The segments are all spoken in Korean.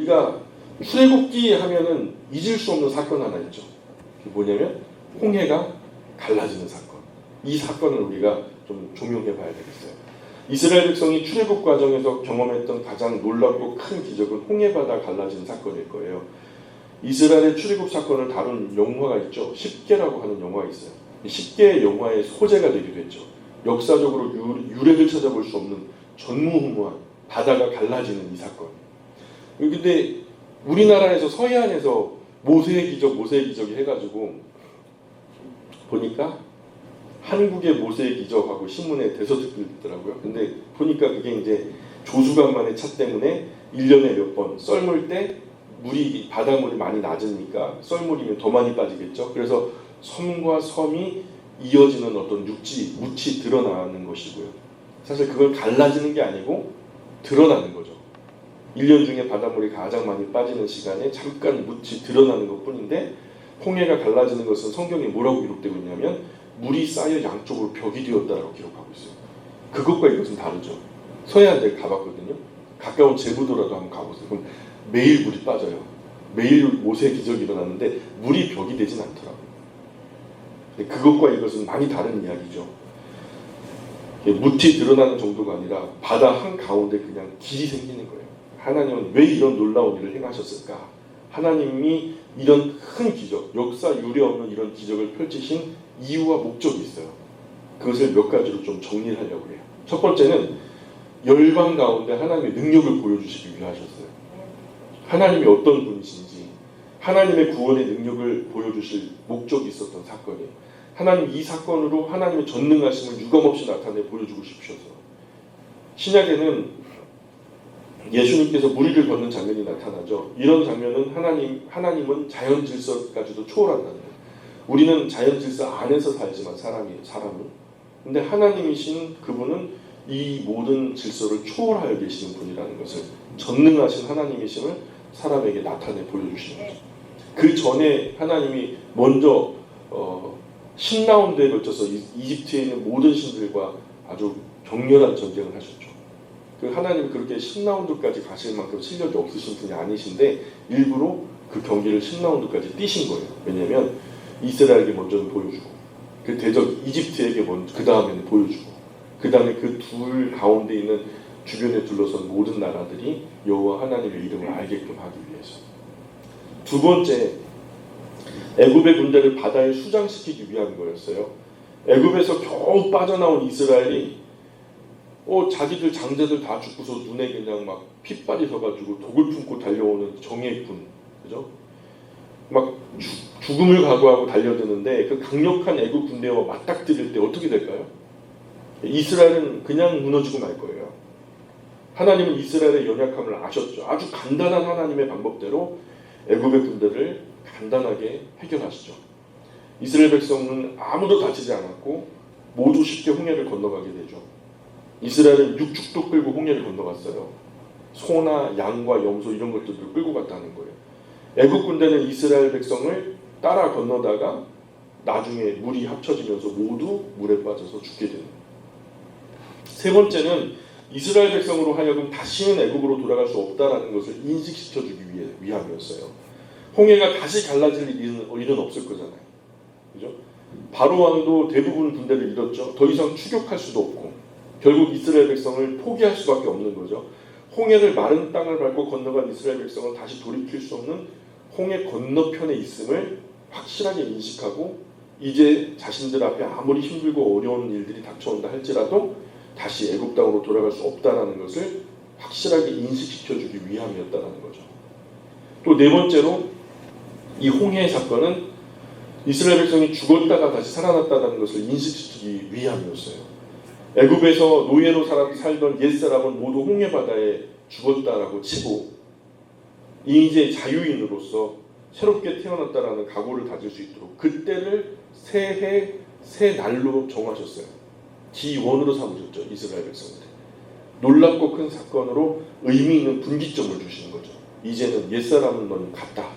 우리가 출애굽기 하면은 잊을 수 없는 사건 하나 있죠. 그게 뭐냐면 홍해가 갈라지는 사건. 이 사건을 우리가 좀 조명해 봐야 되겠어요. 이스라엘 백성이 출애굽 과정에서 경험했던 가장 놀랍고 큰 기적은 홍해 바다 갈라진 사건일 거예요. 이스라엘의 출애굽 사건을 다룬 영화가 있죠. 10개라고 하는 영화가 있어요. 10개의 영화의 소재가 되기도 했죠. 역사적으로 유- 유래를 찾아볼 수 없는 전무후무한 바다가 갈라지는 이 사건. 근데 우리나라에서 서해안에서 모세의 기적, 모세의 기적이 해가지고 보니까 한국의 모세의 기적하고 신문에 대서특필더라고요. 근데 보니까 그게 이제 조수간만의 차 때문에 1년에 몇 번 썰물 때 물이 바닷물이 많이 낮으니까 썰물이면 더 많이 빠지겠죠. 그래서 섬과 섬이 이어지는 어떤 육지, 묻이 드러나는 것이고요. 사실 그걸 갈라지는 게 아니고 드러나는 거죠. 1년 중에 바닷물이 가장 많이 빠지는 시간에 잠깐 묻이 드러나는 것 뿐인데 홍해가 갈라지는 것은 성경에 뭐라고 기록되고 있냐면 물이 쌓여 양쪽으로 벽이 되었다라고 기록하고 있어요. 그것과 이것은 다르죠. 서해안대 가봤거든요. 가까운 제부도라도 한번 가보세요. 그럼 매일 물이 빠져요. 매일 모세 기적이 일어나는데 물이 벽이 되진 않더라고요. 그것과 이것은 많이 다른 이야기죠. 무티 드러나는 정도가 아니라 바다 한 가운데 그냥 길이 생기는 거예요. 하나님은 왜 이런 놀라운 일을 행하셨을까? 하나님이 이런 큰 기적, 역사 유례 없는 이런 기적을 펼치신 이유와 목적이 있어요. 그것을 몇 가지로 좀 정리를 하려고 해요. 첫 번째는 열방 가운데 하나님의 능력을 보여주시기 위하셨어요. 하나님이 어떤 분이신지, 하나님의 구원의 능력을 보여주실 목적이 있었던 사건이에요. 하나님 이 사건으로 하나님의 전능하심을 유감없이 나타내 보여주고 싶으셔서 신약에는 예수님께서 무리를 걷는 장면이 나타나죠. 이런 장면은 하나님 하나님은 자연 질서까지도 초월한다는 거예요. 우리는 자연 질서 안에서 살지만 사람이 사람은 근데 하나님이신 그분은 이 모든 질서를 초월하여 계시는 분이라는 것을 전능하신 하나님이심을 사람에게 나타내 보여주시는 거죠. 그 전에 하나님이 먼저 어, 10라운드에 걸쳐서 이- 이집트에 있는 모든 신들과 아주 격렬한 전쟁을 하셨죠. 그 하나님 그렇게 10라운드까지 가실 만큼 실력이 없으신 분이 아니신데 일부러 그 경기를 10라운드까지 뛰신 거예요. 왜냐하면 이스라엘에게 먼저는 보여주고 그 대적 이집트에게 먼저 그 다음에는 보여주고 그 다음에 그 둘 가운데 있는 주변에 둘러선 모든 나라들이 여호와 하나님의 이름을 알게끔 하기 위해서 두 번째 애굽의 군대를 바다에 수장시키기 위한 거였어요. 애굽에서 겨우 빠져나온 이스라엘이 어 자기들 장자들 다 죽고서 눈에 그냥 막 핏발이 서가지고 독을 품고 달려오는 정예군 그죠? 막 죽- 죽음을 각오하고 달려드는데 그 강력한 애굽 군대와 맞닥뜨릴 때 어떻게 될까요? 이스라엘은 그냥 무너지고 말 거예요. 하나님은 이스라엘의 연약함을 아셨죠. 아주 간단한 하나님의 방법대로 애굽의 군대를 간단하게 해결하시죠. 이스라엘 백성은 아무도 다치지 않았고 모두 쉽게 홍해를 건너가게 되죠. 이스라엘은 육축도 끌고 홍해를 건너갔어요. 소나 양과 염소 이런 것들도 끌고 갔다는 거예요. 애굽 군대는 이스라엘 백성을 따라 건너다가 나중에 물이 합쳐지면서 모두 물에 빠져서 죽게 되는. 세 번째는 이스라엘 백성으로 하여금 다시는 애굽으로 돌아갈 수 없다라는 것을 인식시켜 주기 위해 위함이었어요. 홍해가 다시 갈라질 일은, 일은 없을 거잖아요. 그죠? 바로 왕도 대부분 군대를 잃었죠. 더 이상 추격할 수도 없고 결국 이스라엘 백성을 포기할 수밖에 없는 거죠. 홍해를 마른 땅을 밟고 건너간 이스라엘 백성은 다시 돌이킬 수 없는 홍해 건너편에 있음을 확실하게 인식하고 이제 자신들 앞에 아무리 힘들고 어려운 일들이 닥쳐온다 할지라도 다시 애굽 땅으로 돌아갈 수 없다라는 것을 확실하게 인식시켜 주기 위함이었다라는 거죠. 또 네 번째로 이 홍해 사건은 이스라엘 백성이 죽었다가 다시 살아났다는 것을 인식시키기 위함이었어요. 애굽에서 노예로 살아- 살던 옛 사람은 모두 홍해 바다에 죽었다라고 치고 이제 자유인으로서 새롭게 태어났다라는 각오를 다질 수 있도록 그때를 새해 새 날로 정하셨어요. 기원으로 삼으셨죠 이스라엘 백성들이. 놀랍고 큰 사건으로 의미 있는 분기점을 주시는 거죠. 이제는 옛 사람은 넌 갔다.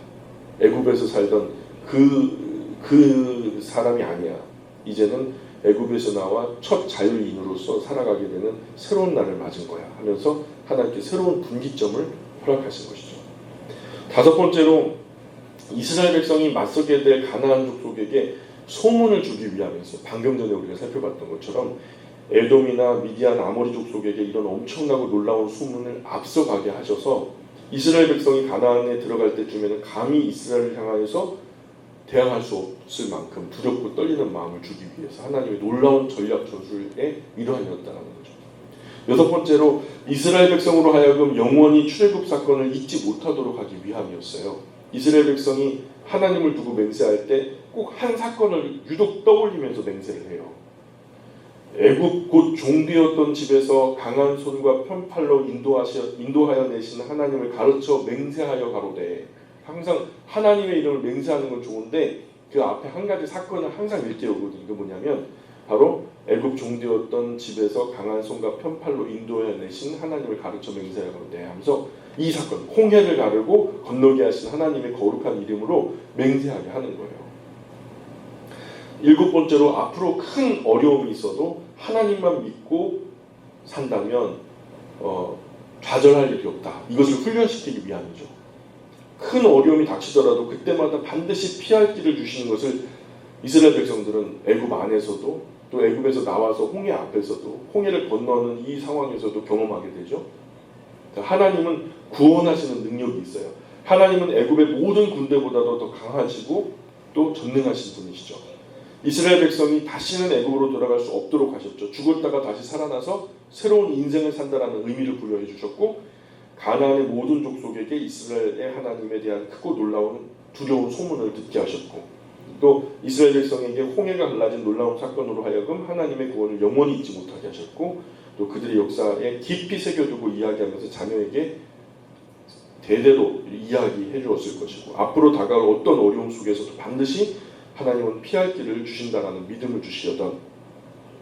애굽에서 살던 그그 사람이 아니야. 이제는 애굽에서 나와 첫 자유인으로서 살아가게 되는 새로운 날을 맞은 거야 하면서 하나님께 새로운 분기점을 허락하신 것이죠. 다섯 번째로 이스라엘 백성이 맞서게 될 가나안 족속에게 소문을 주기 위함이었어요. 방금 전에 우리가 살펴봤던 것처럼 에돔이나 미디안 아모리 족속에게 이런 엄청나고 놀라운 소문을 앞서가게 하셔서 이스라엘 백성이 가나안에 들어갈 때쯤에는 감히 이스라엘을 향하여서 대항할 수 없을 만큼 두렵고 떨리는 마음을 주기 위해서 하나님의 놀라운 전략 전술의 일환이었다는 거죠. 여섯 번째로 이스라엘 백성으로 하여금 영원히 출애굽 사건을 잊지 못하도록 하기 위함이었어요. 이스라엘 백성이 하나님을 두고 맹세할 때 꼭 한 사건을 유독 떠올리면서 맹세를 해요. 애굽 곧 종되었던 집에서 강한 손과 편팔로 인도하여 내신 하나님을 가르쳐 맹세하여 가로되 항상 하나님의 이름을 맹세하는 건 좋은데 그 앞에 한 가지 사건을 항상 일깨우거든요. 이게 뭐냐면 바로 애굽 종되었던 집에서 강한 손과 편팔로 인도하여 내신 하나님을 가르쳐 맹세하여 가로되 하면서 이 사건 홍해를 가르고 건너게 하신 하나님의 거룩한 이름으로 맹세하게 하는 거예요. 일곱 번째로 앞으로 큰 어려움이 있어도 하나님만 믿고 산다면 어, 좌절할 일이 없다. 이것을 훈련시키기 위함이죠. 큰 어려움이 닥치더라도 그때마다 반드시 피할 길을 주시는 것을 이스라엘 백성들은 애굽 안에서도 또 애굽에서 나와서 홍해 앞에서도 홍해를 건너는 이 상황에서도 경험하게 되죠. 그러니까 하나님은 구원하시는 능력이 있어요. 하나님은 애굽의 모든 군대보다도 더 강하시고 또 전능하신 분이시죠. 이스라엘 백성이 다시는 애굽으로 돌아갈 수 없도록 하셨죠. 죽었다가 다시 살아나서 새로운 인생을 산다라는 의미를 부여해 주셨고 가나안의 모든 족속에게 이스라엘의 하나님에 대한 크고 놀라운 두려운 소문을 듣게 하셨고 또 이스라엘 백성에게 홍해가 갈라진 놀라운 사건으로 하여금 하나님의 구원을 영원히 잊지 못하게 하셨고 또 그들의 역사에 깊이 새겨두고 이야기하면서 자녀에게 대대로 이야기해 주었을 것이고 앞으로 다가올 어떤 어려움 속에서도 반드시 하나님은 피할 길을 주신다라는 믿음을 주시려던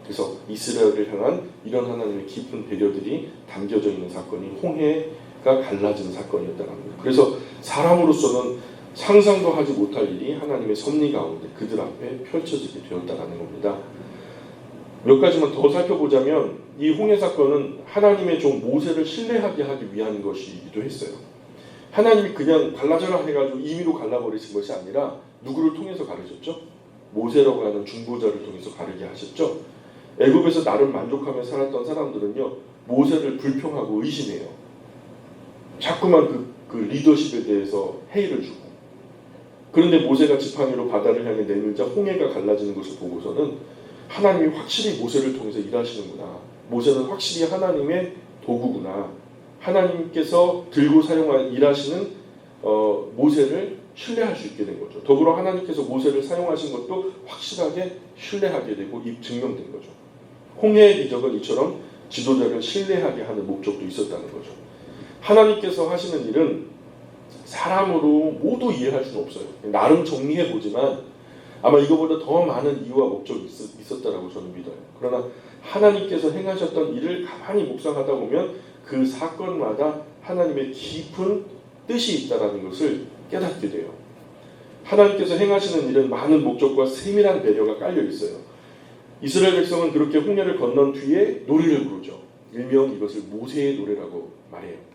그래서 이스라엘을 향한 이런 하나님의 깊은 배려들이 담겨져 있는 사건이 홍해가 갈라지는 사건이었다는 거예요. 그래서 사람으로서는 상상도 하지 못할 일이 하나님의 섭리 가운데 그들 앞에 펼쳐지게 되었다는 겁니다. 몇 가지만 더 살펴보자면 이 홍해 사건은 하나님의 종 모세를 신뢰하게 하기 위한 것이기도 했어요. 하나님이 그냥 갈라져라 해가지고 임의로 갈라버리신 것이 아니라 누구를 통해서 가르셨죠? 모세라고 하는 중보자를 통해서 가르게 하셨죠. 애굽에서 나름 만족하며 살았던 사람들은요 모세를 불평하고 의심해요. 자꾸만 그, 그 리더십에 대해서 회의를 주고 그런데 모세가 지팡이로 바다를 향해 내밀 자 홍해가 갈라지는 것을 보고서는 하나님이 확실히 모세를 통해서 일하시는구나. 모세는 확실히 하나님의 도구구나. 하나님께서 들고 사용한 일하시는 어, 모세를 신뢰할 수 있게 된 거죠. 더불어 하나님께서 모세를 사용하신 것도 확실하게 신뢰하게 되고 입 증명된 거죠. 홍해의 기적은 이처럼 지도자를 신뢰하게 하는 목적도 있었다는 거죠. 하나님께서 하시는 일은 사람으로 모두 이해할 수는 없어요. 나름 정리해 보지만 아마 이거보다 더 많은 이유와 목적이 있, 있었 다라고 저는 믿어요. 그러나 하나님께서 행하셨던 일을 가만히 묵상하다 보면 그 사건마다 하나님의 깊은 뜻이 있다라는 것을 깨닫게 돼요. 하나님께서 행하시는 일은 많은 목적과 세밀한 배려가 깔려 있어요. 이스라엘 백성은 그렇게 홍해를 건넌 뒤에 노래를 부르죠. 일명 이것을 모세의 노래라고 말해요.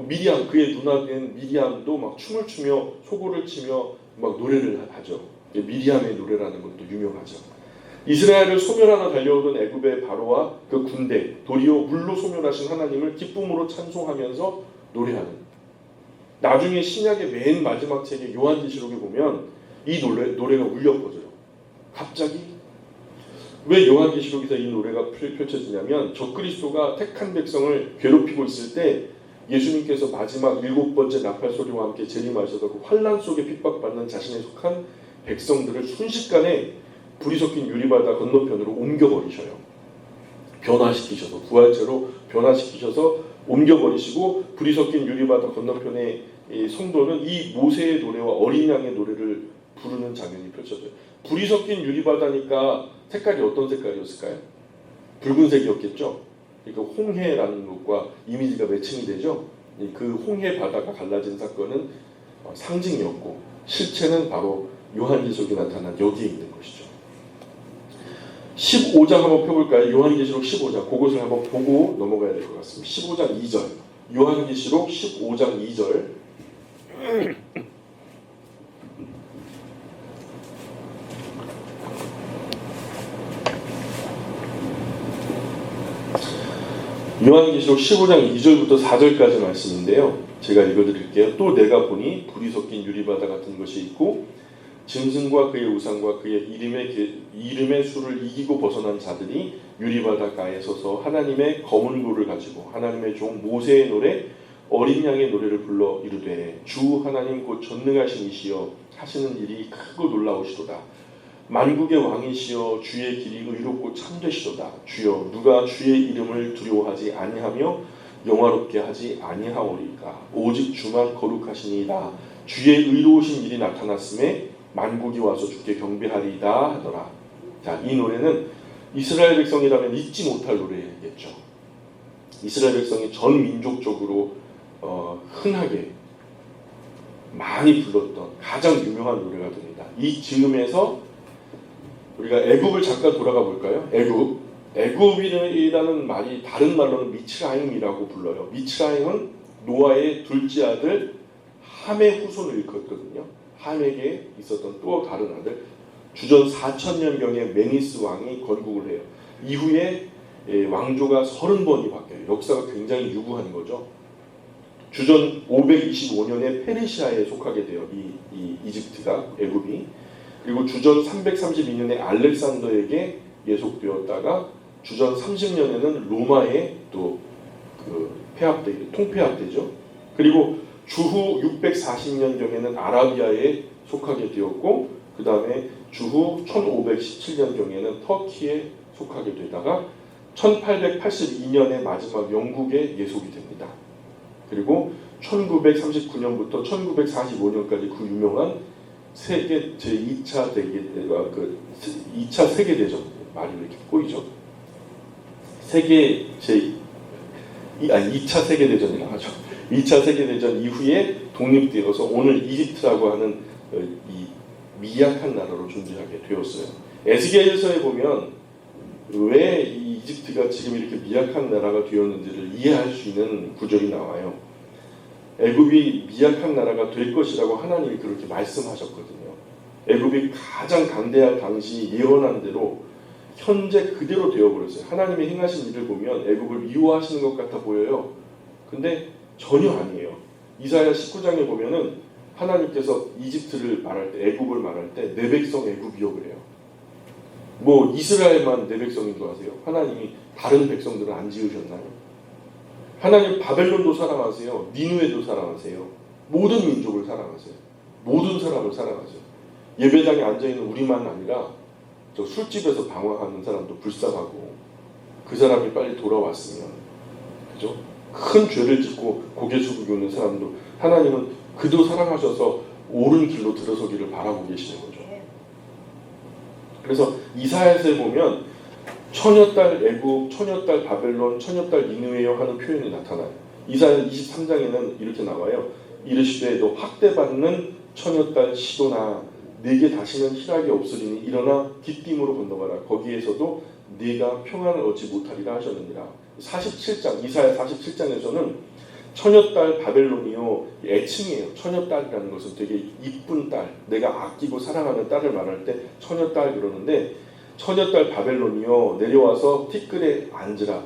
미리암 그의 누나된 미리암도 막 춤을 추며 소고를 치며 막 노래를 하죠. 미리암의 노래라는 것도 유명하죠. 이스라엘을 소멸하러 달려오던 애굽의 바로와 그 군대 도리어 물로 소멸하신 하나님을 기쁨으로 찬송하면서 노래하는 나중에 신약의 맨 마지막 책의 요한계시록에 보면 이 노래, 노래가 울려 퍼져요. 갑자기 왜 요한계시록에서 이 노래가 펼쳐지냐면 적그리스도가 택한 백성을 괴롭히고 있을 때 예수님께서 마지막 일곱 번째 나팔 소리와 함께 재림하셔서 그 환란 속에 핍박받는 자신에 속한 백성들을 순식간에 불이 섞인 유리바다 건너편으로 옮겨버리셔요. 변화시키셔서 부활체로 변화시키셔서 옮겨버리시고 불이 섞인 유리바다 건너편의 이 성도는 이 모세의 노래와 어린 양의 노래를 부르는 장면이 펼쳐져요. 불이 섞인 유리바다니까 색깔이 어떤 색깔이었을까요? 붉은색이었겠죠. 그러니까 홍해라는 것과 이미지가 매칭이 되죠. 그 홍해 바다가 갈라진 사건은 어, 상징이었고 실체는 바로 요한계시록에 나타난 여기에 있는 것이죠. 15장 한번 펴볼까요? 요한계시록 15장 그것을 한번 보고 넘어가야 될 것 같습니다. 15장 2절 요한계시록 15장 2절 요한계시록 15장 2절부터 4절까지 말씀인데요. 제가 읽어드릴게요. 또 내가 보니 불이 섞인 유리바다 같은 것이 있고 짐승과 그의 우상과 그의 이름의 게- 이름의 수를 이기고 벗어난 자들이 유리바다가에 서서 하나님의 검은 고를 가지고 하나님의 종 모세의 노래 어린 양의 노래를 불러 이르되 주 하나님 곧 전능하신 이시여 하시는 일이 크고 놀라우시도다 만국의 왕이시여 주의 길이 의롭고 참되시도다. 주여 누가 주의 이름을 두려워하지 아니하며 영화롭게 하지 아니하오리까? 오직 주만 거룩하시니이다. 주의 의로우신 일이 나타났음에 만국이 와서 주께 경배하리이다 하더라. 자 이 노래는 이스라엘 백성이라면 잊지 못할 노래겠죠. 이스라엘 백성이 전 민족적으로 어, 흔하게 많이 불렀던 가장 유명한 노래가 됩니다. 이 즈음에서 우리가 애굽을 잠깐 돌아가 볼까요? 애굽. 애굽이라는 말이 다른 말로는 미츠라임이라고 불러요. 미츠라임은 노아의 둘째 아들 함의 후손을 일컫거든요. 함에게 있었던 또 다른 아들 주전 4천년경에 메니스 왕이 건국을 해요. 이후에 예, 왕조가 30번이 바뀌어요. 역사가 굉장히 유구한 거죠. 주전 525년에 페르시아에 속하게 돼요. 이, 이 이집트가 애굽이 그리고 주전 332년에 알렉산더에게 예속되었다가 주전 30년에는 로마에 또그 폐합되 통폐합되죠. 그리고 주후 640년 경에는 아라비아에 속하게 되었고 그 다음에 주후 1517년 경에는 터키에 속하게 되다가 1882년에 마지막 영국에 예속이 됩니다. 그리고 1939년부터 1945년까지 그 유명한 세계 제 2차 대계 그 2차 세계 대전 말이 왜 이렇게 꼬이죠? 세계 제 아니 2차 세계 대전이라고 하죠. 2차 세계 대전 이후에 독립되어서 오늘 이집트라고 하는 어, 이 미약한 나라로 존재하게 되었어요. 에스겔서에 보면 왜이 이집트가 지금 이렇게 미약한 나라가 되었는지를 이해할 수 있는 구절이 나와요. 애굽이 미약한 나라가 될 것이라고 하나님이 그렇게 말씀하셨거든요. 애굽이 가장 강대할 당시 예언한 대로 현재 그대로 되어버렸어요. 하나님의 행하신 일을 보면 애굽을 미워하시는 것 같아 보여요. 근데 전혀 아니에요. 이사야 19장에 보면은 하나님께서 이집트를 말할 때, 애굽을 말할 때 내 백성 애굽이요 그래요. 뭐 이스라엘만 내 백성인 줄 아세요? 하나님이 다른 백성들은 안 지으셨나요? 하나님 바벨론도 사랑하세요. 니누에도 사랑하세요. 모든 민족을 사랑하세요. 모든 사람을 사랑하세요. 예배당에 앉아 있는 우리만 아니라 저 술집에서 방황하는 사람도 불쌍하고 그 사람이 빨리 돌아왔으면 그죠? 큰 죄를 짓고 고개 숙이고 있는 사람도 하나님은 그도 사랑하셔서 옳은 길로 들어서기를 바라고 계시는 거죠. 그래서 이사야서에 보면 처녀딸 애굽, 처녀딸 바벨론, 처녀딸 니느웨요 하는 표현이 나타나요. 이사야 23장에는 이렇게 나와요. 이르시되 너 학대받는 처녀딸 시도나 내게 다시는 희락이 없으리니 일어나 뒷짐으로 건너가라. 거기에서도 네가 평안을 얻지 못하리라 하셨느니라. 47장 이사야 47장에서는 처녀딸 바벨론이요 애칭이에요. 처녀딸이라는 것은 되게 이쁜 딸, 내가 아끼고 사랑하는 딸을 말할 때 처녀딸 그러는데 처녀딸 바벨론이요 내려와서 티끌에 앉으라.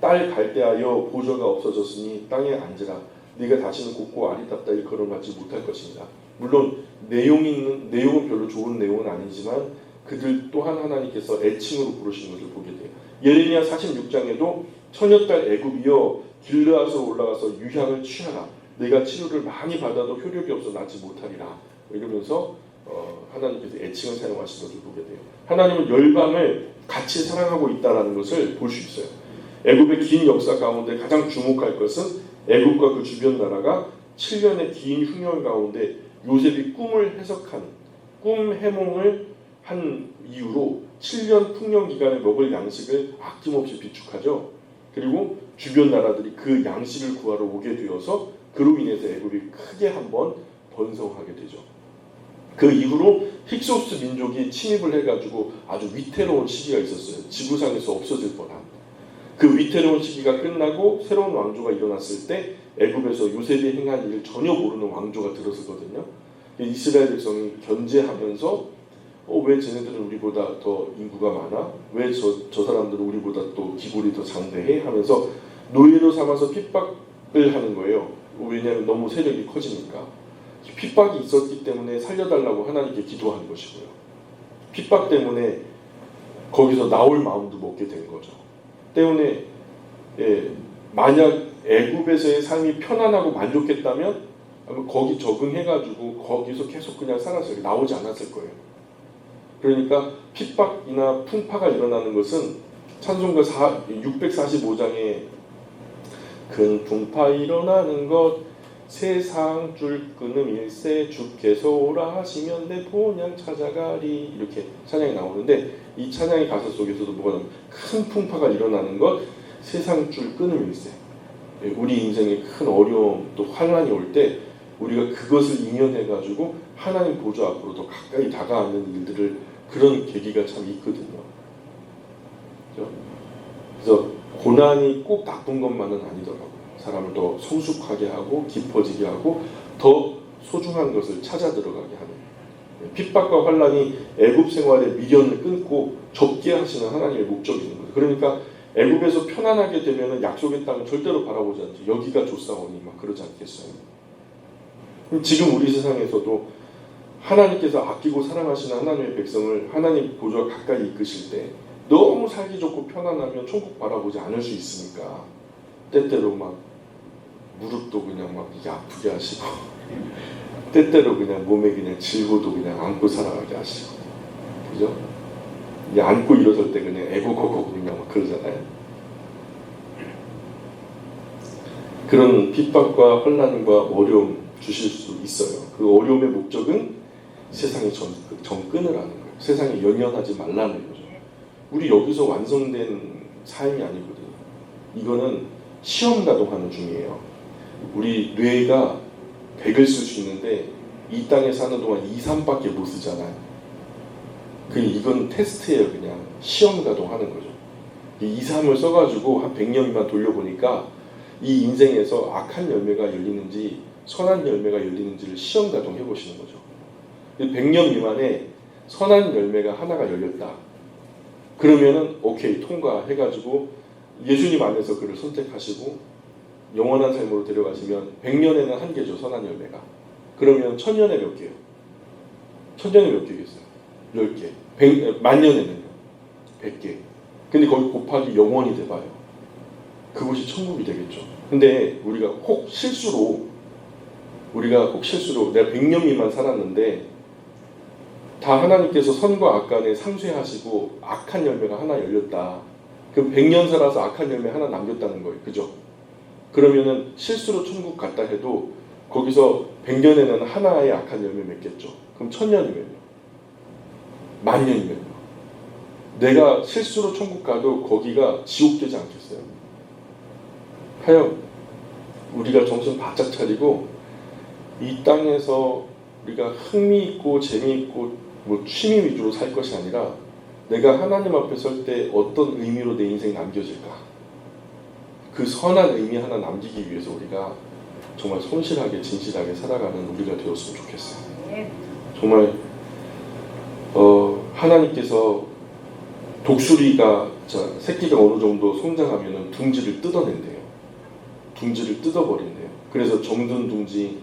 딸 갈대하여 보조가 없어졌으니 땅에 앉으라. 네가 다시는 곱고 아리답다 일컬음받지 못할 것입니다. 물론 내용이 있는 내용은 별로 좋은 내용은 아니지만 그들 또한 하나님께서 애칭으로 부르시는 것을 보게 돼요. 예레미야 46장에도 처녀딸 애굽이여 길르앗으로 올라가서 유향을 취하라. 내가 치료를 많이 받아도 효력이 없어 낫지 못하리라. 이러면서 어, 하나님께서 애칭을 사용하신 것을 보게 돼요. 하나님은 열방을 같이 사랑하고 있다라는 것을 볼 수 있어요. 애굽의 긴 역사 가운데 가장 주목할 것은 애굽과 그 주변 나라가 7년의 긴 흉년 가운데 요셉이 꿈을 해석한 꿈 해몽을 한 이후로 7년 풍년 기간에 먹을 양식을 아낌없이 비축하죠. 그리고 주변 나라들이 그 양식을 구하러 오게 되어서 그로 인해서 애굽이 크게 한번 번성하게 되죠. 그 이후로 힉소스 민족이 침입을 해가지고 아주 위태로운 시기가 있었어요. 지구상에서 없어질 뻔한. 그 위태로운 시기가 끝나고 새로운 왕조가 일어났을 때 애굽에서 요셉이 행한 일을 전혀 모르는 왕조가 들어서거든요. 이스라엘 백성이 견제하면서 어, 왜 쟤네들은 우리보다 더 인구가 많아? 왜 저 저 사람들은 우리보다 또 기골이 더 장대해? 하면서 노예로 삼아서 핍박을 하는 거예요. 왜냐하면 너무 세력이 커지니까 핍박이 있었기 때문에 살려달라고 하나님께 기도한 것이고요. 핍박 때문에 거기서 나올 마음도 먹게 된 거죠. 때문에 예, 만약 애굽에서의 삶이 편안하고 만족했다면 거기 적응해가지고 거기서 계속 그냥 살았어요. 나오지 않았을 거예요. 그러니까 핍박이나 풍파가 일어나는 것은 찬송가 645장에 큰 풍파 일어나는 것 세상 줄 끊음 일세 주께서 오라 하시면 내 본향 찾아가리 이렇게 찬양이 나오는데 이 찬양의 가사 속에서도 뭐가 나오면 큰 풍파가 일어나는 것 세상 줄 끊음 일세 예, 우리 인생에 큰 어려움 또 환란이 올 때 우리가 그것을 인연해 가지고 하나님 보좌 앞으로 더 가까이 다가가는 일들을 그런 계기가 참 있거든요. 그래서 고난이 꼭 나쁜 것만은 아니더라고요. 사람을 더 성숙하게 하고 깊어지게 하고 더 소중한 것을 찾아 들어가게 하는 핍박과 환란이 애굽 생활의 미련을 끊고 접게 하시는 하나님의 있는 거예요. 그러니까 애굽에서 편안하게 되면 약속의 땅을 절대로 바라보지 않죠. 여기가 좋사오니 막 그러지 않겠어요. 지금 우리 세상에서도 하나님께서 아끼고 사랑하시는 하나님의 백성을 하나님 보좌 가까이 이끄실 때 너무 살기 좋고 편안하면 천국 바라보지 않을 수 있으니까 때때로 막 무릎도 그냥 막 이게 아프게 하시고 때때로 그냥 몸에 그냥 질고도 그냥 안고 살아가게 하시고 그죠? 이제 안고 일어설 때 그냥 애고고고 그냥 막 그러잖아요. 그런 핍박과 혼란과 어려움 주실 수 있어요. 그 어려움의 목적은 세상에 전, 정 끊으라는 거예요. 세상에 연연하지 말라는 거죠. 우리 여기서 완성된 삶이 아니거든요. 이거는 시험 가동하는 중이에요. 우리 뇌가 100을 쓸 수 있는데 이 땅에 사는 동안 2, 3밖에 못 쓰잖아요. 그 이건 테스트예요, 그냥 시험 가동하는 거죠. 이 2, 3을 써가지고 한 100년만 돌려보니까 이 인생에서 악한 열매가 열리는지 선한 열매가 열리는지를 시험 가동해 보시는 거죠. 100년 미만에 선한 열매가 하나가 열렸다. 그러면은 오케이 통과해가지고 예수님 안에서 그를 선택하시고 영원한 삶으로 데려가시면 100년에는 한 개죠 선한 열매가. 그러면 천년에 몇 개요? 천년에 몇 개겠어요? 10개. 100, 만년에는요? 100개. 근데 거기 곱하기 영원이 돼봐요. 그것이 천국이 되겠죠. 근데 우리가 혹 실수로 우리가 혹 실수로 내가 100년 미만 살았는데 다 하나님께서 선과 악 간에 상쇄하시고 악한 열매가 하나 열렸다. 그럼 100년 살아서 악한 열매 하나 남겼다는 거예요. 그죠? 그러면은 실수로 천국 갔다 해도 거기서 100년에는 하나의 악한 열매 맺겠죠. 그럼 천년이면요. 만 년이면요. 내가 실수로 천국 가도 거기가 지옥 되지 않겠어요? 하여 우리가 정신 바짝 차리고 이 땅에서 우리가 흥미있고 재미있고 뭐 취미 위주로 살 것이 아니라 내가 하나님 앞에 설 때 어떤 의미로 내 인생이 남겨질까 그 선한 의미 하나 남기기 위해서 우리가 정말 손실하게 진실하게 살아가는 우리가 되었으면 좋겠어요. 정말 어, 하나님께서 독수리가 자, 새끼가 어느 정도 성장하면 둥지를 뜯어낸대요. 둥지를 뜯어버린대요. 그래서 정든 둥지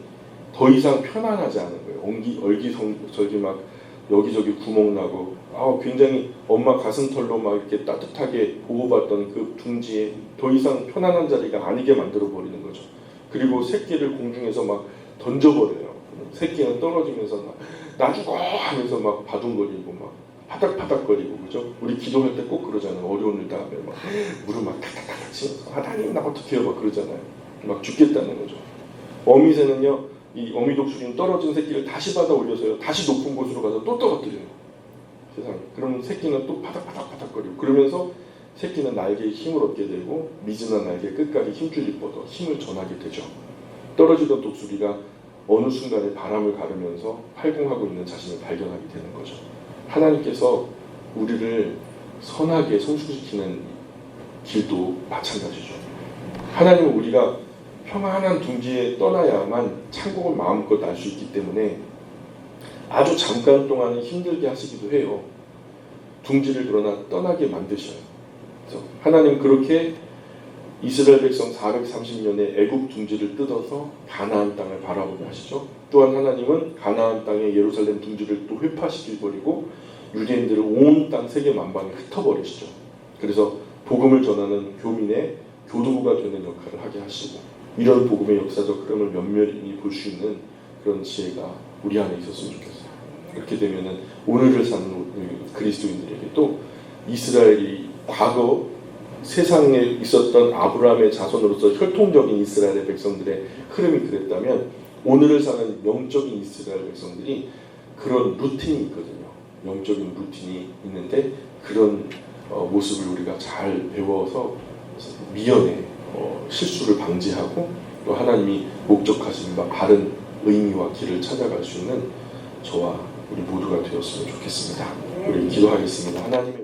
더 이상 편안하지 않은 거예요. 엉기, 얼기성, 저기 막 여기저기 구멍 나고, 아, 굉장히 엄마 가슴털로 막 이렇게 따뜻하게 보호받던 그 둥지에 더 이상 편안한 자리가 아니게 만들어 버리는 거죠. 그리고 새끼를 공중에서 막 던져버려요. 새끼는 떨어지면서 막, 나 죽어! 하면서 막 바둥거리고 막 파닥파닥거리고, 그죠? 우리 기도할 때 꼭 그러잖아요. 어려운 일 다음에 막 무릎 막 탁탁탁 치면서, 하나님, 나 어떻게 해요? 막 그러잖아요. 막 죽겠다는 거죠. 어미새는요, 이 어미독수리는 떨어진 새끼를 다시 받아 올려서요. 다시 높은 곳으로 가서 또 떨어뜨려요. 세상에. 그럼 새끼는 또 파닥파닥파닥거리고 그러면서 새끼는 날개에 힘을 얻게 되고 미지난 날개 끝까지 힘줄이 뻗어 힘을 전하게 되죠. 떨어지던 독수리가 어느 순간에 바람을 가르면서 활공하고 있는 자신을 발견하게 되는 거죠. 하나님께서 우리를 선하게 성숙시키는 길도 마찬가지죠. 하나님은 우리가 평안한 둥지에 떠나야만 천국을 마음껏 알 수 있기 때문에 아주 잠깐 동안은 힘들게 하시기도 해요. 둥지를 그러나 떠나게 만드셔요. 그래서 하나님 그렇게 이스라엘 백성 430년의 애국 둥지를 뜯어서 가나안 땅을 바라보게 하시죠. 또한 하나님은 가나안 땅의 예루살렘 둥지를 또 회파시켜 버리고 유대인들을 온 땅 세계 만방에 흩어버리시죠. 그래서 복음을 전하는 교민의 교도부가 되는 역할을 하게 하시고 이런 복음의 역사적 흐름을 면밀히 볼 수 있는 그런 지혜가 우리 안에 있었으면 좋겠어요. 그렇게 되면은 오늘을 사는 그리스도인들에게 또 이스라엘이 과거 세상에 있었던 아브라함의 자손으로서 혈통적인 이스라엘의 백성들의 흐름이 그랬다면 오늘을 사는 영적인 이스라엘 백성들이 그런 루틴이 있거든요. 영적인 루틴이 있는데 그런 어, 모습을 우리가 잘 배워서 미연에 어, 실수를 방지하고 또 하나님이 목적하신 바 바른 의미와 길을 찾아갈 수 있는 저와 우리 모두가 되었으면 좋겠습니다. 우리 기도하겠습니다. 하나님의